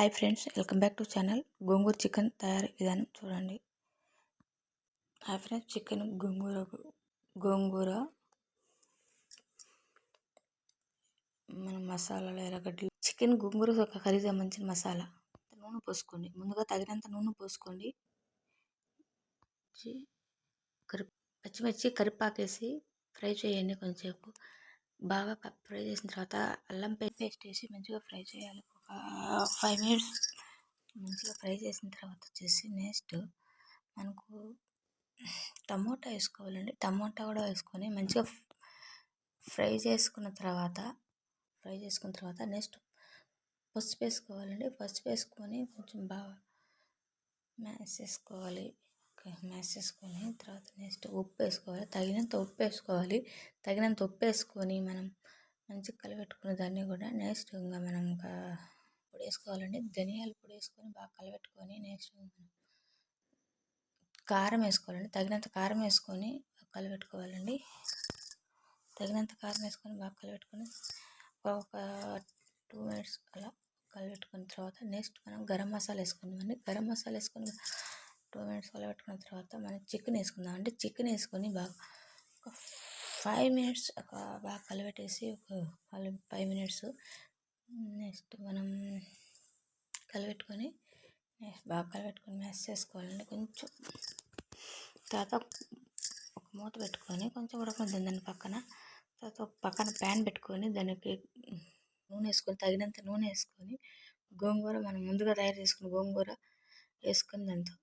Hi friends welcome back to channel gongura chicken తయారీ విధానం చూడండి. Hi friends chicken gongura gongura. మన మసాలాలు ఎర్రగడ్డలు. చికెన్ గోంగూర ఒక కర్రీ సంబంధించిన మసాలా. నూనె పోసుకోండి. ముందుగా తగినంత నూనె పోసుకోండి. కరి పచ్చిమిర్చి కరిపాకేసి ఫ్రై చేయండి కొంచెంసేపు. బాగా ఫ్రై చేసిన తర్వాత అల్లం పేస్ట్ వేసి మంచిగా ఫ్రై చేయాలి. ఫైవ్ మినిట్స్ మంచిగా ఫ్రై చేసిన తర్వాత వచ్చేసి నెక్స్ట్ మనకు టమోటా వేసుకోవాలండి. టమోటా కూడా వేసుకొని మంచిగా ఫ్రై చేసుకున్న తర్వాత ఫ్రై చేసుకున్న తర్వాత నెక్స్ట్ పసుపు వేసుకోవాలండి. పసుపు వేసుకొని కొంచెం బాగా మ్యాష్ చేసుకోవాలి. మ్యాష్ చేసుకొని తర్వాత నెక్స్ట్ ఉప్పు వేసుకోవాలి. తగినంత ఉప్పు వేసుకోవాలి. తగినంత ఉప్పు వేసుకొని మనం మంచిగా కలిపెట్టుకున్న దాన్ని కూడా నెక్స్ట్ ఇంకా మనం ఇంకా పొడి వేసుకోవాలండి ధనియాల పొడి వేసుకొని బాగా కలబెట్టుకొని నెక్స్ట్ కారం వేసుకోవాలండి. తగినంత కారం వేసుకొని కలబెట్టుకోవాలండి. తగినంత కారం వేసుకొని బాగా కలబెట్టుకొని ఒక టూ మినిట్స్ అలా కలబెట్టుకున్న తర్వాత నెక్స్ట్ మనం గరం మసాలా వేసుకుందామండి. గరం మసాలా వేసుకొని టూ మినిట్స్ కలబెట్టుకున్న తర్వాత మనం చికెన్ వేసుకుందాం అంటే చికెన్ వేసుకొని బాగా ఒక ఫైవ్ మినిట్స్ ఒక బాగా కలబెట్టేసి ఒక ఫైవ్ మినిట్స్ నెక్స్ట్ మనం కలబెట్టుకొని బాగా కలపెట్టుకొని మ్యాష్ చేసుకోవాలండి. కొంచెం తర్వాత ఒక మూత పెట్టుకొని కొంచెం ఉడకనిద్దాం దాని పక్కన తర్వాత ఒక పక్కన ప్యాన్ పెట్టుకొని దానికి నూనె వేసుకొని తగినంత నూనె వేసుకొని గోంగూర మనం ముందుగా తయారు చేసుకున్న గోంగూర వేసుకొని దాంతో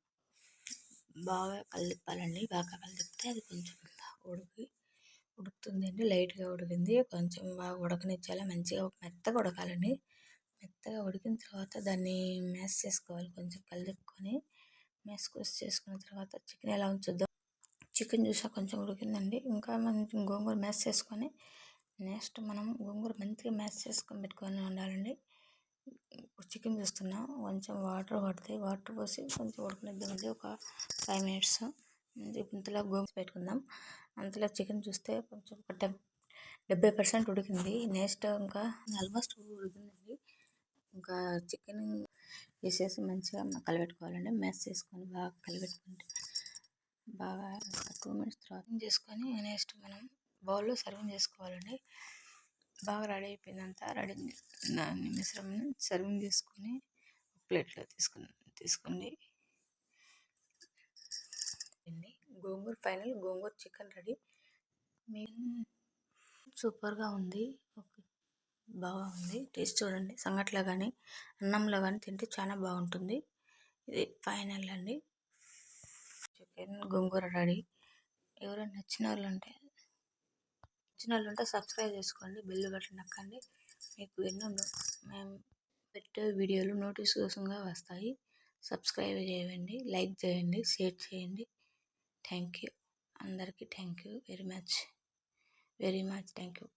బాగా కలిపాలండి. బాగా కలిపితే అది కొంచెం ఉడికి ఉడుకుతుందండి. లైట్గా ఉడికింది. కొంచెం బాగా ఉడకనిచ్చేలా మంచిగా మెత్తగా ఉడకాలండి. మెత్తగా ఉడికిన తర్వాత దాన్ని మ్యాష్ చేసుకోవాలి. కొంచెం కలుపుకొని మ్యాష్ చేసుకున్న తర్వాత చికెన్ ఎలా ఉంచుద్దాం? చికెన్ చూసా కొంచెం ఉడికిందండి. ఇంకా మనం గోంగూర మ్యాష్ చేసుకొని నెక్స్ట్ మనం గోంగూర మంచిగా మ్యాష్ చేసుకొని పెట్టుకొని ఉండాలండి. చికెన్ చూస్తున్నాం. కొంచెం వాటర్ పడతాయి. వాటర్ పోసి కొంచెం ఉడకనిద్దామండి. ఒక ఫైవ్ మినిట్స్. ఇంతలో గోమ్స్ పెట్టుకుందాం. అంతలో చికెన్ చూస్తే కొంచెం ఒక డెబ్బై పర్సెంట్ ఉడికింది. నెక్స్ట్ ఇంకా ఆల్మోస్ట్ ఉడికిందండి. ఇంకా చికెన్ వేసేసి మంచిగా కలిపెట్టుకోవాలండి మ్యాష్ చేసుకొని బాగా కలిపెట్టుకుంటే బాగా టూ మినిట్స్ తర్వాత చేసుకొని నెక్స్ట్ మనం బౌల్లో సర్వింగ్ చేసుకోవాలండి. బాగా రెడీ అయిపోయిందంతా. రెడీ దాన్ని మిశ్రమం సర్వింగ్ చేసుకొని ప్లేట్లో తీసుకుని తీసుకోండి. Gongura final gongura chicken ready. సూపర్గా ఉంది. ఓకే. బాగుంది. టేస్ట్ చూడండి. సంగట్లో కానీ అన్నంలో కానీ తింటే చాలా బాగుంటుంది. ఇది ఫైనల్ అండి. Chicken gongura ready. ఎవరైనా నచ్చిన వాళ్ళు ఉంటే నచ్చిన వాళ్ళు ఉంటే సబ్స్క్రైబ్ చేసుకోండి. బెల్ బటన్ నొక్కండి. మీకు ఎన్నో మేము పెట్టే వీడియోలు నోటిఫికేషన్గా వస్తాయి. సబ్స్క్రైబ్ చేయండి. లైక్ చేయండి. షేర్ చేయండి. थैंक यू अंदर की thank you very much very much thank you